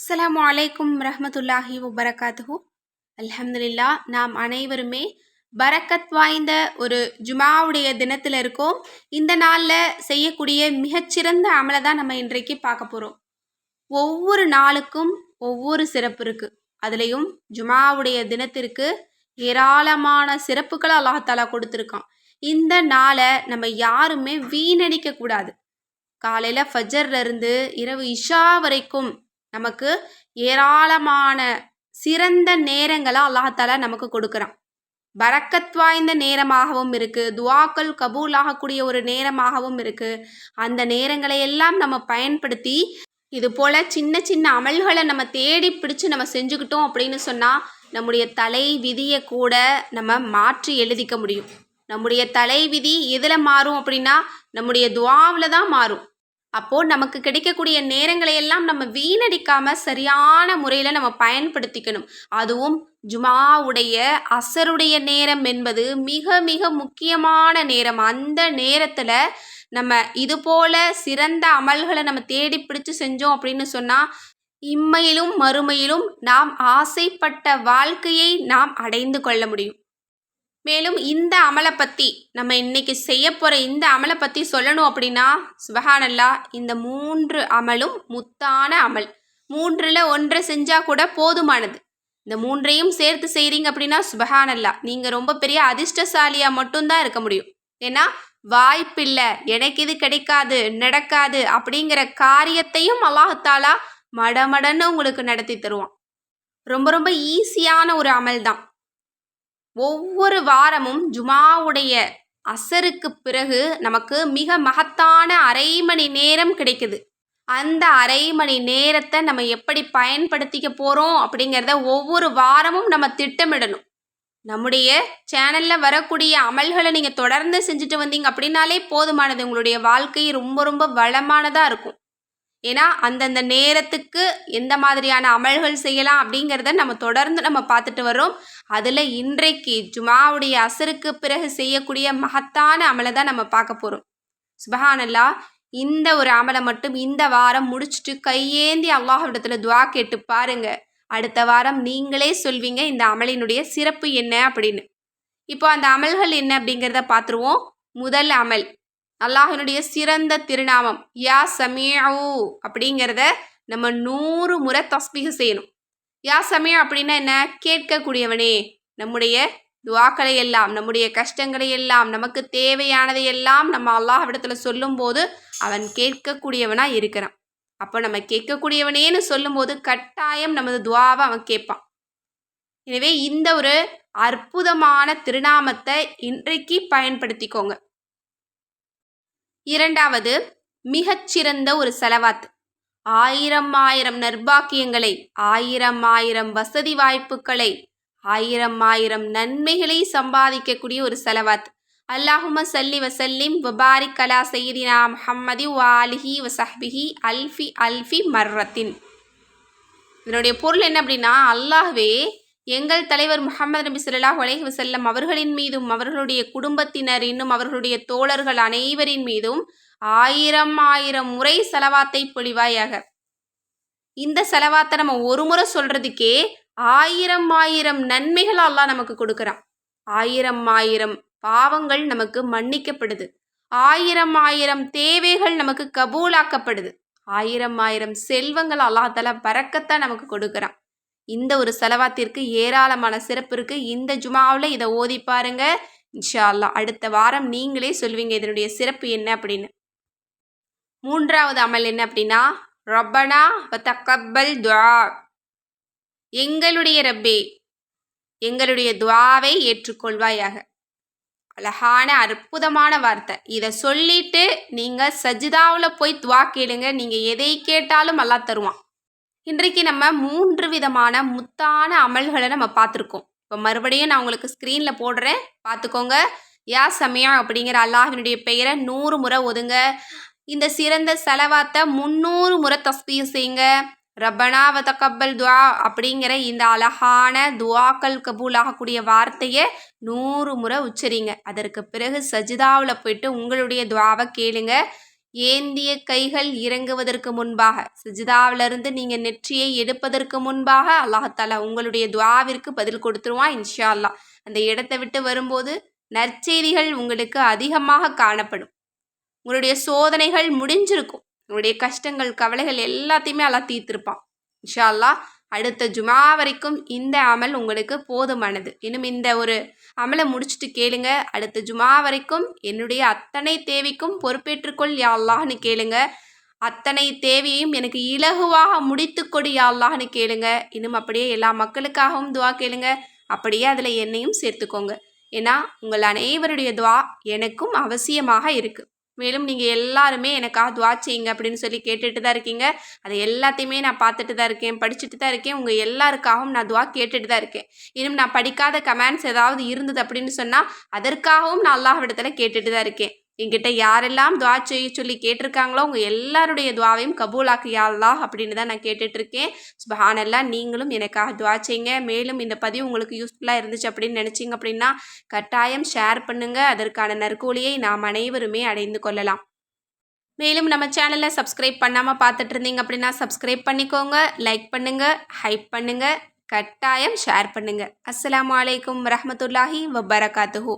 அஸ்லாம் அலைக்கும் ரஹமத்துல்லாஹி வபரகாத்துஹு. அல்ஹம்துலில்லா நாம் அனைவருமே பரக்கத் வாய்ந்த ஒரு ஜுமாவுடைய தினத்தில் இருக்கோம். இந்த நாளில் செய்யக்கூடிய மிகச்சிறந்த அமலை தான் நம்ம இன்றைக்கு பார்க்க போகிறோம் ஒவ்வொரு நாளுக்கும் ஒவ்வொரு சிறப்பு இருக்குது அதுலேயும் ஜுமாவுடைய தினத்திற்கு ஏராளமான சிறப்புகளை அல்லாஹாலா கொடுத்துருக்கான். இந்த நாளை நம்ம யாருமே வீணடிக்க கூடாது. காலையில் ஃபஜர்ல இருந்து இரவு இஷா வரைக்கும் நமக்கு ஏராளமான சிறந்த நேரங்களை அல்லாஹால நமக்கு கொடுக்குறான். பரக்கத் வாய்ந்த நேரமாகவும் இருக்குது துவாக்கள் கபூல் ஆகக்கூடிய ஒரு நேரமாகவும் இருக்குது அந்த நேரங்களை எல்லாம் நம்ம பயன்படுத்தி இது போல் சின்ன சின்ன அமல்களை நம்ம தேடி பிடிச்சு நம்ம செஞ்சுக்கிட்டோம் அப்படின்னு சொன்னால் நம்முடைய தலை விதியை கூட நம்ம மாற்றி எழுதிக்க முடியும். நம்முடைய தலை விதி எதில் மாறும் அப்படின்னா நம்முடைய துவாவில் தான் மாறும். அப்போது நமக்கு கிடைக்கக்கூடிய நேரங்களை எல்லாம் நம்ம வீணடிக்காம சரியான முறையில் நம்ம பயன்படுத்திக்கணும். அதுவும் ஜுமாவுடைய அசருடைய நேரம் என்பது மிக மிக முக்கியமான நேரம். அந்த நேரத்தில் நம்ம இது போல சிறந்த அமல்களை நம்ம தேடி பிடிச்சு செஞ்சோம் அப்படின்னு சொன்னால் இம்மையிலும் மறுமையிலும் நாம் ஆசைப்பட்ட வாழ்க்கையை நாம் அடைந்து கொள்ள முடியும். மேலும் இந்த அமலை பற்றி நம்ம இன்னைக்கு செய்ய போகிற இந்த அமலை பற்றி சொல்லணும் அப்படின்னா சுபஹானல்லா இந்த மூன்று அமலும் முத்தான அமல். மூன்றில் ஒன்றை செஞ்சால் கூட போதுமானது. இந்த மூன்றையும் சேர்த்து செய்கிறீங்க அப்படின்னா சுபஹானல்லா நீங்கள் ரொம்ப பெரிய அதிர்ஷ்டசாலியாக மட்டும்தான் இருக்க முடியும். ஏன்னா வாய்ப்பில்லை எனக்கு இது கிடைக்காது நடக்காது அப்படிங்கிற காரியத்தையும் அல்லாஹாலா மடமடன்னு உங்களுக்கு நடத்தி தருவான். ரொம்ப ரொம்ப ஈஸியான ஒரு அமல் தான் ஒவ்வொரு வாரமும் ஜுமாவுடைய அசருக்கு பிறகு நமக்கு மிக மகத்தான அரை மணி நேரம் கிடைக்குது. அந்த அரை மணி நேரத்தை நம்ம எப்படி பயன்படுத்திக்க போகிறோம் அப்படிங்கிறத ஒவ்வொரு வாரமும் நம்ம திட்டமிடணும். நம்முடைய சேனலில் வரக்கூடிய அமல்களை நீங்கள் தொடர்ந்து செஞ்சுட்டு வந்தீங்க அப்படின்னாலே போதுமானது. உங்களுடைய வாழ்க்கை ரொம்ப ரொம்ப வளமானதாக இருக்கும். ஏன்னா அந்தந்த நேரத்துக்கு எந்த மாதிரியான அமல்கள் செய்யலாம் அப்படிங்கிறத நம்ம தொடர்ந்து நம்ம பார்த்துட்டு வரோம் அதில் இன்றைக்கு ஜுமாவுடைய அசருக்கு பிறகு செய்யக்கூடிய மகத்தான அமலை தான் நம்ம பார்க்க போகிறோம் சுபஹானல்லா இந்த ஒரு அமலை மட்டும் இந்த வாரம் முடிச்சுட்டு கையேந்தி அல்லாஹிடத்தில் துவா கேட்டு பாருங்க. அடுத்த வாரம் நீங்களே சொல்வீங்க இந்த அமலினுடைய சிறப்பு என்ன அப்படின்னு. இப்போ அந்த அமல்கள் என்ன அப்படிங்கிறத பார்த்துருவோம். முதல் அமல் அல்லாஹினுடைய சிறந்த திருநாமம். யா சமியாவு அப்படிங்கிறத நம்ம நூறு முறை தஸ்பீக செய்யணும். யா சமய அப்படின்னா என்ன? கேட்கக்கூடியவனே. நம்முடைய துவாக்களை எல்லாம் நம்முடைய கஷ்டங்களை எல்லாம் நமக்கு தேவையானதை எல்லாம் நம்ம அல்லாஹ்விடத்தில் சொல்லும்போது அவன் கேட்கக்கூடியவனாக இருக்கிறான். அப்போ நம்ம கேட்கக்கூடியவனேன்னு சொல்லும்போது கட்டாயம் நமது துவாவை அவன் கேட்பான். எனவே இந்த ஒரு அற்புதமான திருநாமத்தை இன்றைக்கு பயன்படுத்திக்கோங்க. இரண்டாவது மிகச்சிறந்த ஒரு செலவாத். ஆயிரம் ஆயிரம் நர்பாக்கியங்களை ஆயிரம் ஆயிரம் வசதி வாய்ப்புகளை ஆயிரம் ஆயிரம் நன்மைகளை சம்பாதிக்கக்கூடிய ஒரு செலவாத். அல்லாஹும சல்லி வசல்லிம் வபாரி கலா செய்தினா முஹம்மதி வாலிஹி வசஹ்பிஹி அல்ஃபி அல்ஃபி மர்ரத்தின். இதனுடைய பொருள் என்ன அப்படின்னா அல்லாஹ்வே எங்கள் தலைவர் முகமது நபி சொல்லாஹ் அலைஹி வசல்லம் அவர்களின் மீதும் அவர்களுடைய குடும்பத்தினர் இன்னும் அவர்களுடைய தோழர்கள் அனைவரின் மீதும் ஆயிரம் ஆயிரம் முறை செலவாத்தை பொழிவாயாக. இந்த செலவாத்தை நம்ம ஒரு முறை சொல்றதுக்கே ஆயிரம் ஆயிரம் நன்மைகள் அல்லாஹ் நமக்கு கொடுக்குறான். ஆயிரம் ஆயிரம் பாவங்கள் நமக்கு மன்னிக்கப்படுது. ஆயிரம் ஆயிரம் தேவைகள் நமக்கு கபூலாக்கப்படுது. ஆயிரம் ஆயிரம் செல்வங்கள் அல்லாஹால பறக்கத்தான் நமக்கு கொடுக்குறான். இந்த ஒரு செலவாத்திற்கு ஏராளமான சிறப்பு இருக்குது இந்த ஜுமாவில் இதை ஓதி பாருங்க. இன்ஷா அல்லா அடுத்த வாரம் நீங்களே சொல்வீங்க இதனுடைய சிறப்பு என்ன அப்படின்னு. மூன்றாவது அமல் என்ன அப்படின்னா ரப்பனா தக்கப்பல் துவா எங்களுடைய ரப்பே எங்களுடைய துவாவை ஏற்றுக்கொள்வாயாக. அழகான அற்புதமான வார்த்தை. இதை சொல்லிட்டு நீங்கள் சஜிதாவில் போய் துவா கேளுங்க. நீங்கள் எதை கேட்டாலும் நல்லா தருவான். இன்றைக்கு நம்ம மூன்று விதமான முத்தான அமல்களை நம்ம பார்த்துருக்கோம். இப்போ மறுபடியும் நான் உங்களுக்கு ஸ்க்ரீனில் போடுறேன். பார்த்துக்கோங்க. யா சமயா அப்படிங்கிற அல்லாஹினுடைய பெயரை நூறு முறை ஒதுங்க. இந்த சிறந்த செலவாத்தை முந்நூறு முறை தஸ்பீ செய்யுங்க. ரப்பனா வதக்கப்பல் துவா அப்படிங்கிற இந்த அழகான துவாக்கள் கபூல் ஆகக்கூடிய வார்த்தையை நூறு முறை உச்சரிங்க. அதற்கு பிறகு சஜிதாவில் போயிட்டு உங்களுடைய துவாவை கேளுங்க. ஏந்திய கைகள் இறங்குவதற்கு முன்பாக சிஜிதாவிலிருந்து நீங்கள் நெற்றியை எடுப்பதற்கு முன்பாக அல்லாஹாலா உங்களுடைய துவாவிற்கு பதில் கொடுத்துருவான் இன்ஷா அல்லாஹ் அந்த இடத்தை விட்டு வரும்போது நற்செய்திகள் உங்களுக்கு அதிகமாக காணப்படும். உங்களுடைய சோதனைகள் முடிஞ்சிருக்கும். உங்களுடைய கஷ்டங்கள் கவலைகள் எல்லாத்தையுமே அல்லா தீர்த்திருப்பான். இன்ஷா அல்லாஹ் அடுத்த ஜுமா வரைக்கும் இந்த அமல் உங்களுக்கு போதுமானது. இன்னும் இந்த ஒரு அமலை முடிச்சுட்டு கேளுங்க. அடுத்த ஜுமா வரைக்கும் என்னுடைய அத்தனை தேவைக்கும் பொறுப்பேற்றுக்கொள் யா அல்லாஹ்னு கேளுங்க. அத்தனை தேவையும் எனக்கு இலகுவாக முடித்து கொடு யா அல்லாஹ்னு கேளுங்க. இன்னும் அப்படியே எல்லா மக்களுக்காகவும் துவா கேளுங்க. அப்படியே அதில் என்னையும் சேர்த்துக்கோங்க. ஏன்னா உங்கள் அனைவருடைய துவா எனக்கும் அவசியமாக இருக்குது மேலும் நீங்கள் எல்லாருமே எனக்காக துவா செய்யுங்க அப்படின்னு சொல்லி கேட்டுட்டு தான் இருக்கீங்க. அதை எல்லாத்தையுமே நான் பார்த்துட்டு தான் இருக்கேன் படிச்சுட்டு தான் இருக்கேன். உங்கள் எல்லாருக்காகவும் நான் துவா கேட்டுட்டு தான் இருக்கேன். இன்னும் நான் படிக்காத கமெண்ட்ஸ் ஏதாவது இருந்தது அப்படின்னு சொன்னால் அதற்காகவும் நான் அல்லாஹ்விடத்தில் கேட்டுட்டு தான் இருக்கேன். என்கிட்ட யாரெல்லாம் துவா செய்ய சொல்லி கேட்டிருக்காங்களோ உங்கள் எல்லாருடைய துவாவையும் கபூலாக்கு யா அப்படின்னு தான் நான் கேட்டுட்ருக்கேன் சுபஹானல்லா நீங்களும் எனக்காக துவா செய்யுங்க. மேலும் இந்த பதிவு உங்களுக்கு யூஸ்ஃபுல்லாக இருந்துச்சு அப்படின்னு நினச்சிங்க அப்படின்னா கட்டாயம் ஷேர் பண்ணுங்கள் அதற்கான நற்கூலியை நாம் அனைவருமே அடைந்து கொள்ளலாம். மேலும் நம்ம சேனலை சப்ஸ்கிரைப் பண்ணாமல் பார்த்துட்டு இருந்தீங்க அப்படின்னா சப்ஸ்கிரைப் பண்ணிக்கோங்க லைக் பண்ணுங்கள் ஹைப் பண்ணுங்கள் கட்டாயம் ஷேர் பண்ணுங்கள் அஸ்லாம் அலைக்கும் வரஹ்மத்துல்லாஹி வபரகாத்துஹூ.